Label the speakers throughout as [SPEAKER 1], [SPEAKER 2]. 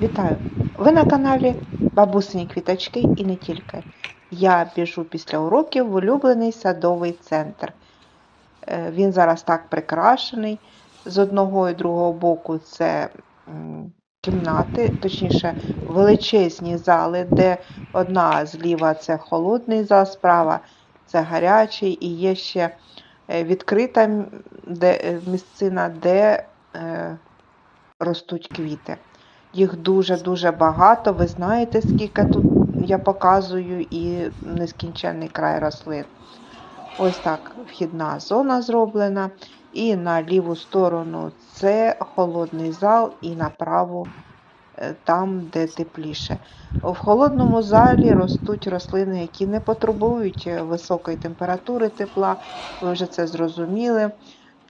[SPEAKER 1] Вітаю! Ви на каналі Бабусині Квіточки і не тільки. Я біжу після уроків в улюблений садовий центр. Е, Він зараз так прикрашений. З одного і другого боку це кімнати, точніше, величезні зали, де одна зліва це холодний зал, справа це гарячий, і є ще е, відкрита е, місцина, де ростуть квіти. Їх дуже-дуже багато. Ви знаєте, скільки тут я показую, і нескінченний край рослин. Ось так вхідна зона зроблена. І на ліву сторону це холодний зал, і направо е, там, де тепліше. В холодному залі ростуть рослини, які не потребують е, високої температури тепла. Ви вже це зрозуміли.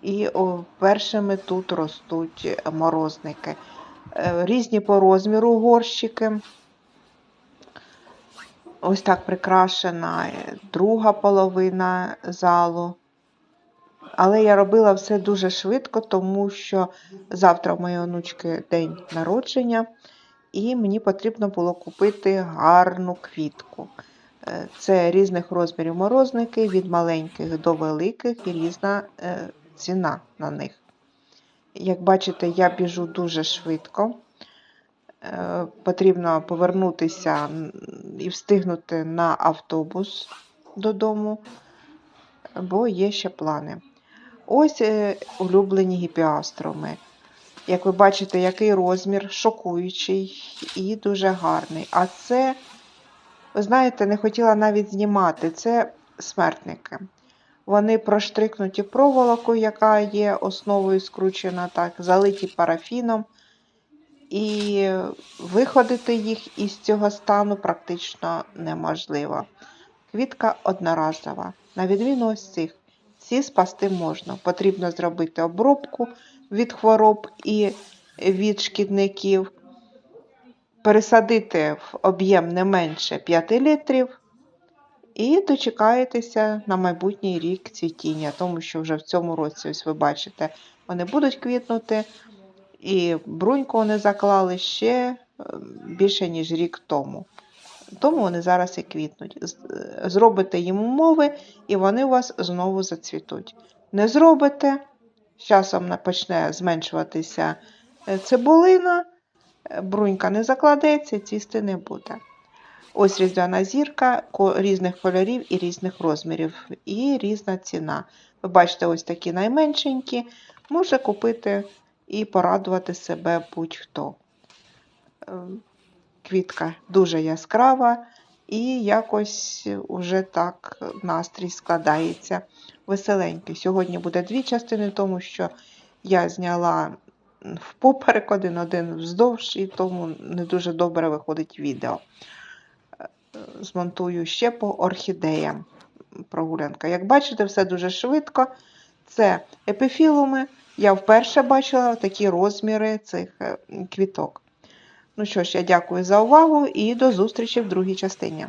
[SPEAKER 1] І першими тут ростуть морозники. Е, Різні по розміру горщики. Ось так прикрашена друга половина залу. Але я робила все дуже швидко, тому що завтра в моєї онучки день народження, і мені потрібно було купити гарну квітку. Е, Це різних розмірів морозники, від маленьких до великих, і різна е, ціна на них. Як бачите, я біжу дуже швидко. Е, Потрібно повернутися і встигнути на автобус додому, бо є ще плани. Ось е, улюблені гіпіастроми. Як ви бачите, який розмір шокуючий і дуже гарний. А це, ви знаєте, не хотіла навіть знімати. Це смертники. Вони проштрикнуті проволокою, яка є основою скручена, так, залиті парафіном. І виходити їх із цього стану практично неможливо. Квітка одноразова. На відміну ось цих, ці спасти можна. Потрібно зробити обробку від хвороб і від шкідників, пересадити в об'єм не менше 5 літрів. І дочекаєтеся на майбутній рік цвітіння, тому що вже в цьому році, ось ви бачите, вони будуть квітнути, і бруньку вони заклали ще е, більше, ніж рік тому. Тому вони зараз і квітнуть. Е, Зробите їм умови, і вони у вас знову зацвітуть. Не зробите, з часом почне зменшуватися е, цибулина, брунька не закладеться, цвісти не буде. Ось різдвяна зірка різних кольорів і різних розмірів, і різна ціна. Ви бачите, ось такі найменшенькі, може купити і порадувати себе будь-хто. Ем, Квітка дуже яскрава, і якось уже так настрій складається веселенький. Сьогодні буде дві частини, тому що я зняла впоперек один, один вздовж, і тому не дуже добре виходить відео змонтую ще по орхідеям прогулянка. Як бачите, все дуже швидко. Це епіфілуми. Я вперше бачила такі розміри цих е, квіток. Ну що ж, я дякую за увагу і до зустрічі в другій частині.